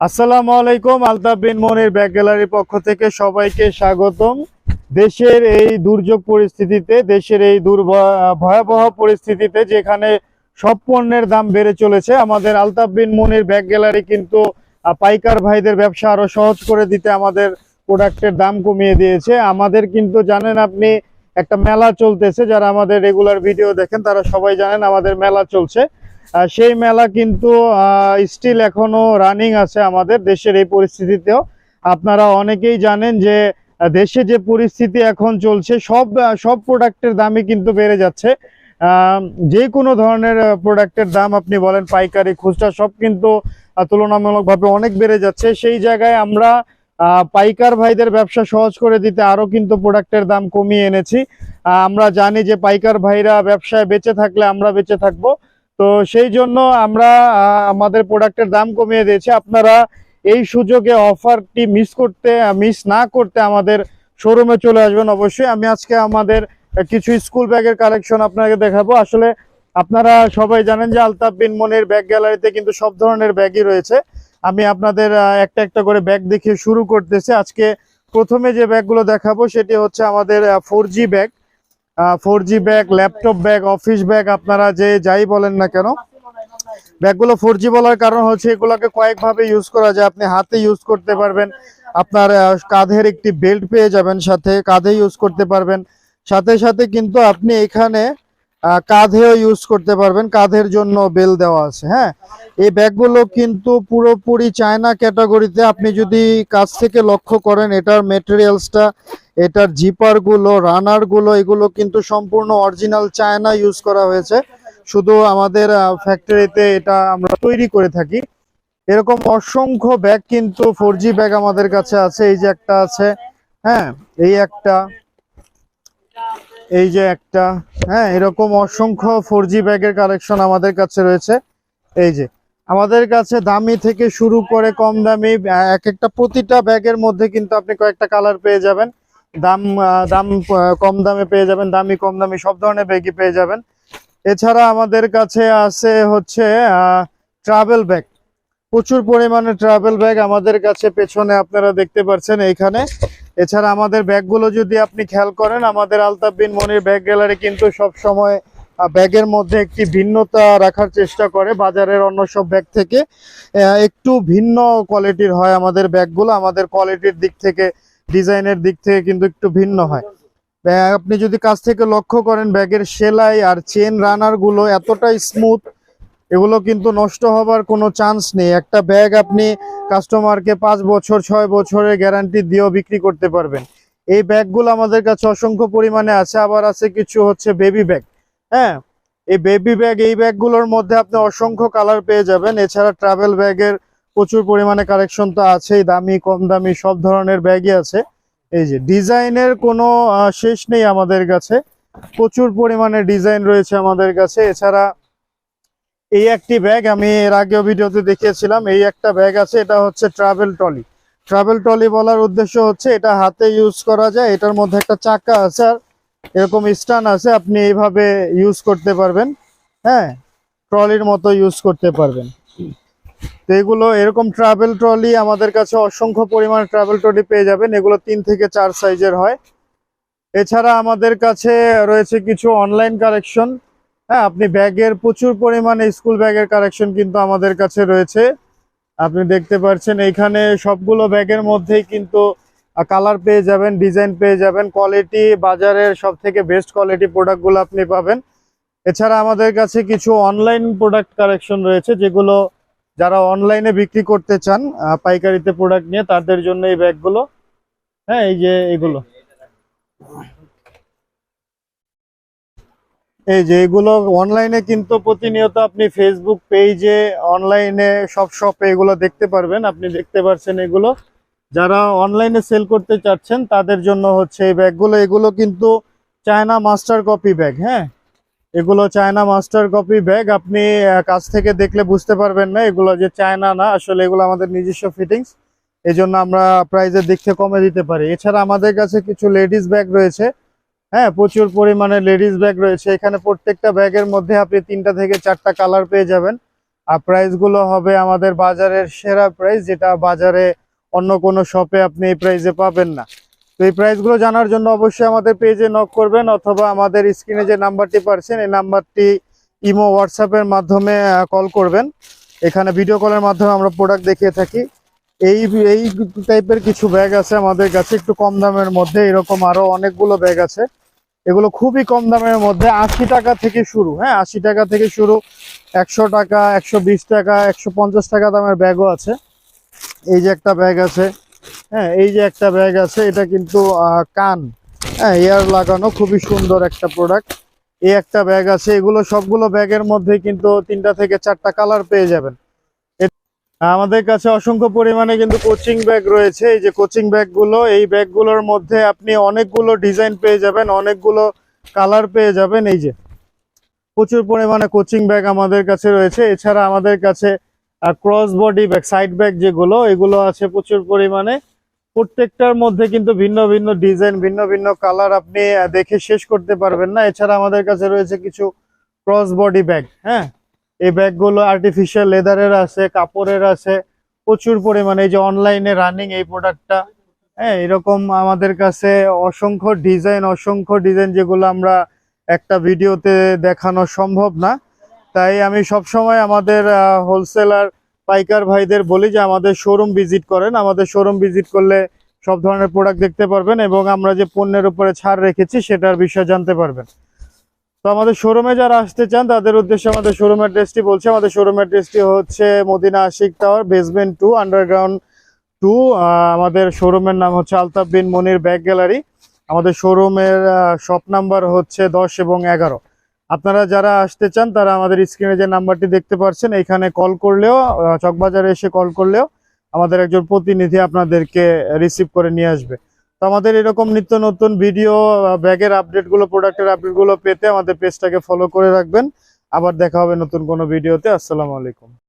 আসসালামু আলাইকুম, আলতাফ বিন মনির ব্যাগ গ্যালারির পক্ষ থেকে সবাইকে স্বাগতম। দেশের এই দুর্যোগ পরিস্থিতিতে, দেশের এই ভয়াবহ পরিস্থিতিতে যেখানে সব পণ্যের দাম বেড়ে চলেছে, আমাদের আলতাফ বিন মনির ব্যাগ গ্যালারি কিন্তু পাইকার ভাইদের ব্যবসা আরও সহজ করে দিতে আমাদের প্রোডাক্টের দাম কমিয়ে দিয়েছে। আমাদের কিন্তু জানেন আপনি, একটা মেলা চলতেছে, যারা আমাদের রেগুলার ভিডিও দেখেন তারা সবাই জানেন আমাদের মেলা চলছে। সেই মেলা কিন্তু স্টিল এখনও রানিং আছে আমাদের দেশের এই পরিস্থিতিতেও। আপনারা অনেকেই জানেন যে দেশে যে পরিস্থিতি এখন চলছে, সব সব প্রোডাক্টের দামই কিন্তু বেড়ে যাচ্ছে। যে কোনো ধরনের প্রোডাক্টের দাম আপনি বলেন, পাইকারি, খুচরা, সব কিন্তু তুলনামূলকভাবে অনেক বেড়ে যাচ্ছে। সেই জায়গায় আমরা পাইকার ভাইদের ব্যবসা সহজ করে দিতে আরও কিন্তু প্রোডাক্টের দাম কমিয়ে এনেছি। আমরা জানি যে পাইকার ভাইরা ব্যবসায় বেঁচে থাকলে আমরা বেঁচে থাকব। তো সেই জন্য আমরা আমাদের প্রোডাক্টের দাম কমিয়ে দিয়েছি। আপনারা এই সুযোগে অফারটি মিস করতে মিস না করতে আমাদের শোরুমে চলে আসবেন অবশ্যই। আমি আজকে আমাদের কিছু স্কুল ব্যাগের কালেকশন আপনাকে দেখাবো। আসলে আপনারা সবাই জানেন যে আলতাফ বিন মনির ব্যাগ গ্যালারিতে কিন্তু সব ধরনের ব্যাগই রয়েছে। আমি আপনাদের একটা একটা করে ব্যাগ দেখিয়ে শুরু করতেছি। আজকে প্রথমে যে ব্যাগগুলো দেখাবো, সেটি হচ্ছে আমাদের four bag four G bag laptop bag office bag আপনারা যে যাই বলেন না কেন, ব্যাগগুলো ফোর জি বলার কারণ হচ্ছে এগুলোকে কয়েকভাবে ইউজ করা যায়। আপনি হাতে ইউজ করতে পারবেন, আপনার কাঁধের একটি বেল্ট পেয়ে যাবেন সাথে, কাঁধে ইউজ করতে পারবেন। সাথে সাথে কিন্তু আপনি এখানে কাঁধেও ইউজ করতে পারবেন, কাঁধের জন্য বেল দেওয়া আছে হ্যাঁ? এই ব্যাগগুলো কিন্তু পুরোপুরি চায়না ক্যাটাগরিতে আপনি যদি কাছ থেকে লক্ষ্য করেন, এটার মেটেরিয়ালসটা এটার জিপারগুলো রানারগুলো এগুলো কিন্তু সম্পূর্ণ অরিজিনাল চায়না ইউজ করা হয়েছে। শুধু আমাদের ফ্যাক্টরিতে এটা আমরা তৈরি করে থাকি। এরকম অসংখ্য ব্যাগ কিন্তু ফোর ব্যাগ আমাদের কাছে আছে। এই যে একটা আছে হ্যাঁ এই একটা, এই যে একটা হ্যাঁ এরকম অসংখ্য ফোর ব্যাগের কালেকশন আমাদের কাছে রয়েছে। এই যে, আমাদের কাছে দামি থেকে শুরু করে কম দামি এক একটা প্রতিটা ব্যাগের মধ্যে কিন্তু আপনি কয়েকটা কালার পেয়ে যাবেন। দাম দাম কম দামে পেয়ে যাবেন, দামি, কম দামি, সব ধরনের ব্যাগই পেয়ে যাবেন। এছাড়া আমাদের কাছে আছে হচ্ছে ট্রাভেল ব্যাগ প্রচুর পরিমাণে ট্রাভেল ব্যাগ আমাদের কাছে পেছনে আপনারা দেখতে পাচ্ছেন এইখানে। এছাড়া আমাদের ব্যাগগুলো যদি আপনি খেয়াল করেন, আমাদের আলতাফ বিন মনির ব্যাগ গ্যালারি কিন্তু সব সময় ব্যাগের মধ্যে একটি ভিন্নতা রাখার চেষ্টা করে বাজারের অন্য সব ব্যাগ থেকে। একটু ভিন্ন কোয়ালিটির হয় আমাদের ব্যাগগুলো। আমাদের কোয়ালিটির দিক থেকে ডিজাইনের দিক থেকে কিন্তু একটু ভিন্ন হয়। আপনি যদি কাছ থেকে লক্ষ্য করেন, ব্যাগের সেলাই আর চেন রানারগুলো এতটাই স্মুথ এগুলো কিন্তু নষ্ট হবার কোনো চান্স নেই। একটা ব্যাগ আপনি কাস্টমারকে পাঁচ বছর, ছয় বছরের গ্যারান্টি দিয়েও বিক্রি করতে পারবেন। এই ব্যাগগুলো আমাদের কাছে অসংখ্য পরিমাণে আছে। আবার আছে কিছু হচ্ছে বেবি ব্যাগ হ্যাঁ এই বেবি ব্যাগ এই ব্যাগগুলোর মধ্যে আপনি অসংখ্য কালার পেয়ে যাবেন। এছাড়া ট্রাভেল ব্যাগের প্রচুর পরিমাণে কালেকশন তো আছেই, দামি, কম দামি, সব ধরনের ব্যাগই আছে। এই যে ডিজাইনের কোনো শেষ নেই আমাদের কাছে। প্রচুর পরিমাণে ডিজাইন রয়েছে আমাদের কাছে। এছাড়া এই একটি ব্যাগ আমি এর আগেও ভিডিওতে দেখিয়েছিলাম। এই একটা ব্যাগ আছে, এটা হচ্ছে ট্রাভেল টলি ট্রাভেল টলি বলার উদ্দেশ্য হচ্ছে, এটা হাতে ইউজ করা যায়, এটার মধ্যে একটা চাকা আছে আর এরকম স্টান আছে, আপনি এইভাবে ইউজ করতে পারবেন। হ্যাঁ ট্রলির মতো ইউজ করতে পারবেন। এগুলো এরকম ট্রাভেল ট্রলি আমাদের কাছে অসংখ্য পরিমাণ ট্রাভেল ট্রলি পেয়ে যাবেন। এগুলো তিন থেকে চার সাইজের হয়। এছাড়া আমাদের কাছে রয়েছে কিছু অনলাইন কালেকশন হ্যাঁ আপনি ব্যাগের প্রচুর পরিমাণে স্কুল ব্যাগের কালেকশন কিন্তু আমাদের কাছে রয়েছে। আপনি দেখতে পাচ্ছেন এইখানে সবগুলো ব্যাগের মধ্যেই কিন্তু কালার পেয়ে যাবেন ডিজাইন পেয়ে যাবেন। কোয়ালিটি বাজারের সব থেকে বেস্ট কোয়ালিটি প্রোডাক্টগুলো আপনি পাবেন। এছাড়া আমাদের কাছে কিছু অনলাইন প্রোডাক্ট কালেকশন রয়েছে, যেগুলো যারা অনলাইনে বিক্রি করতে চান পাইকারিতে প্রোডাক্ট নিয়ে, তাদের জন্য এই ব্যাগগুলো। হ্যাঁ এই যে এগুলো। এই যে এগুলো অনলাইনে কিন্তু প্রতিনিয়ত আপনি ফেসবুক পেজে অনলাইনে সব শপে এগুলো দেখতে পারবেন। আপনি দেখতে পারছেন এগুলো। যারা অনলাইনে সেল করতে চাচ্ছেন, তাদের জন্য হচ্ছে এই ব্যাগগুলো। এগুলো কিন্তু চায়না মাস্টার কপি ব্যাগ হ্যাঁ? এগুলো চায়না মাস্টার কপি ব্যাগ, আপনি কাছ থেকে দেখলে বুঝতে পারবেন না, এগুলো যে চায়না না, আসলে এগুলো আমাদের নিজস্ব ফিটিংস এই জন্য আমরা প্রাইজের দিক থেকে কমে দিতে পারি। এছাড়া আমাদের কাছে কিছু লেডিস ব্যাগ রয়েছে। হ্যাঁ প্রচুর পরিমাণে লেডিস ব্যাগ রয়েছে। এখানে প্রত্যেকটা ব্যাগের মধ্যে আপনি তিনটা থেকে চারটা কালার পেয়ে যাবেন। আর প্রাইসগুলো হবে আমাদের বাজারের সেরা প্রাইস যেটা বাজারে অন্য কোনো শপে আপনি এই প্রাইসে পাবেন না। তো এই প্রাইসগুলো জানার জন্য অবশ্যই আমাদের পেজে নক করবেন অথবা আমাদের স্ক্রিনে যে নাম্বারটি পারছেন, এই নাম্বারটি ইমো হোয়াটসঅ্যাপের মাধ্যমে কল করবেন। এখানে ভিডিও কলের মাধ্যমে আমরা প্রোডাক্ট দেখিয়ে থাকি। এই এই টাইপের কিছু ব্যাগ আছে আমাদের কাছে, একটু কম দামের মধ্যে, এরকম আরও অনেকগুলো ব্যাগ আছে। এগুলো খুবই কম দামের মধ্যে, আশি টাকা থেকে শুরু হ্যাঁ আশি টাকা থেকে শুরু। একশো টাকা, একশো বিশ টাকা, একশো পঞ্চাশ টাকা দামের ব্যাগও আছে। এই যে একটা ব্যাগ আছে হ্যাঁ এই যে একটা ব্যাগ আছে, এটা কিন্তু কান। হ্যাঁ এয়ার লাগানো, খুবই সুন্দর একটা প্রোডাক্ট এই একটা ব্যাগ আছে, এগুলো সবগুলো ব্যাগের মধ্যে কিন্তু তিনটা থেকে চারটা কালার পেয়ে যাবেন। আমাদের কাছে অসংখ্য পরিমাণে কিন্তু কোচিং ব্যাগ রয়েছে। এই যে কোচিং ব্যাগগুলো এই ব্যাগগুলোর মধ্যে আপনি অনেকগুলো ডিজাইন পেয়ে যাবেন, অনেকগুলো কালার পেয়ে যাবেন। এই যে প্রচুর পরিমাণে কোচিং ব্যাগ আমাদের কাছে রয়েছে। এছাড়া আমাদের কাছে cross body bag side bag যেগুলো, এগুলো আছে প্রচুর পরিমাণে। প্রত্যেকটার মধ্যে কিন্তু ভিন্ন ভিন্ন ডিজাইন ভিন্ন ভিন্ন কালার আপনি দেখে শেষ করতে পারবেন না। এছাড়া আমাদের কাছে রয়েছে কিছু ক্রস বডি ব্যাগ হ্যাঁ? এই ব্যাগগুলো আর্টিফিশিয়াল লেদারের আছে, কাপড়ের আছে, প্রচুর পরিমাণে। এই যে অনলাইনে রানিং এই প্রোডাক্টটা হ্যাঁ? এরকম আমাদের কাছে অসংখ্য ডিজাইন অসংখ্য ডিজাইন যেগুলো আমরা একটা ভিডিওতে দেখানো সম্ভব না। তাই আমি সবসময় আমাদের হোলসেলার পাইকার ভাইদের বলি যে আমাদের শোরুম ভিজিট করেন। আমাদের শোরুম ভিজিট করলে সব ধরনের প্রোডাক্ট দেখতে পারবেন এবং আমরা যে পণ্যের উপরে ছাড় রেখেছি সেটার বিষয়ে জানতে পারবেন। তো আমাদের শোরুমে যারা আসতে চান, তাদের উদ্দেশ্যে আমাদের শোরুম অ্যাড্রেসটি বলছে। আমাদের শোরুম অ্যাড্রেসটি হচ্ছে Madina Ashik tower basement two underground two আমাদের শোরুমের নাম হচ্ছে আলতাফ বিন মনির ব্যাগ গ্যালারি। আমাদের শোরুমের শপ নাম্বার হচ্ছে দশ এবং এগারো। আপনারা যারা আসতে চান, তারা আমাদের স্ক্রিনে যে নাম্বারটি দেখতে পাচ্ছেন এখানে কল করলেও চকবাজারে এসে কল করলেও আমাদের একজন প্রতিনিধি আপনাদেরকে রিসিভ করে নিয়ে আসবে। তো আমাদের এরকম নিত্য নতুন ভিডিও ব্যাগের আপডেটগুলো প্রোডাক্টের আপডেটগুলো পেতে আমাদের পেজটাকে ফলো করে রাখবেন। আবার দেখা হবে নতুন কোনো ভিডিওতে আসসালামু আলাইকুম।